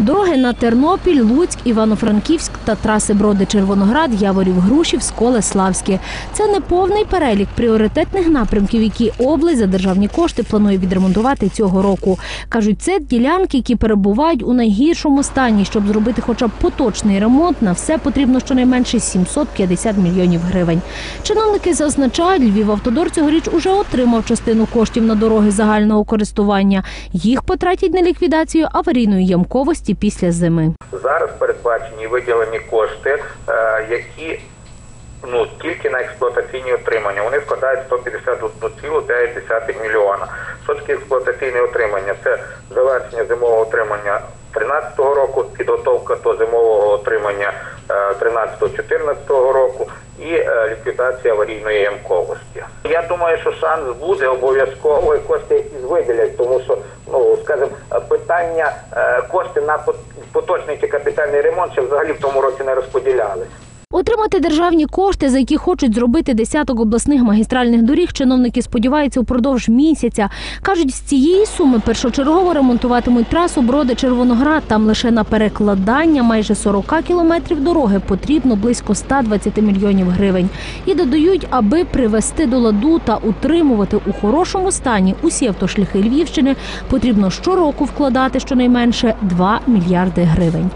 Дороги на Тернопіль, Луцьк, Івано-Франківськ та траси Броди Червоноград, Яворів, Грушів, Сколе, Славське. Це не повний перелік пріоритетних напрямків, які область за державні кошти планує відремонтувати цього року. кажуть, це ділянки, які перебувають у найгіршому стані. Щоб зробити хоча б поточний ремонт, на все потрібно щонайменше 750 мільйонів гривень. Чиновники зазначають, Львівавтодор цьогоріч уже отримав частину коштів на дороги загального користування. Їх потратять на ліквідацію аварійної ямковості після зими. Зараз передбачені виділені кошти, е, які ну тільки на експлуатаційні утримання. Вони складають 151,9 мільйона. Що експлуатаційне утримання? Це завершення зимового утримання 13 року, підготовка до зимового отримання 13-14 року і е, ліквідація аварійної ямковості. Я думаю, що шанс буде обов'язково і кошти виділять, тому що ну скажімо, питання е, кошти на пот- поточний чи капітальний ремонт ще взагалі в тому році не розподілялись. Отримати державні кошти, за які хочуть зробити десяток обласних магістральних доріг, чиновники сподіваються упродовж місяця. кажуть, з цієї суми першочергово ремонтуватимуть трасу Броди Червоноград. Там лише на перекладання майже 40 кілометрів дороги потрібно близько 120 мільйонів гривень. І додають, аби привести до ладу та утримувати у хорошому стані усі автошляхи Львівщини, потрібно щороку вкладати щонайменше 2 мільярди гривень.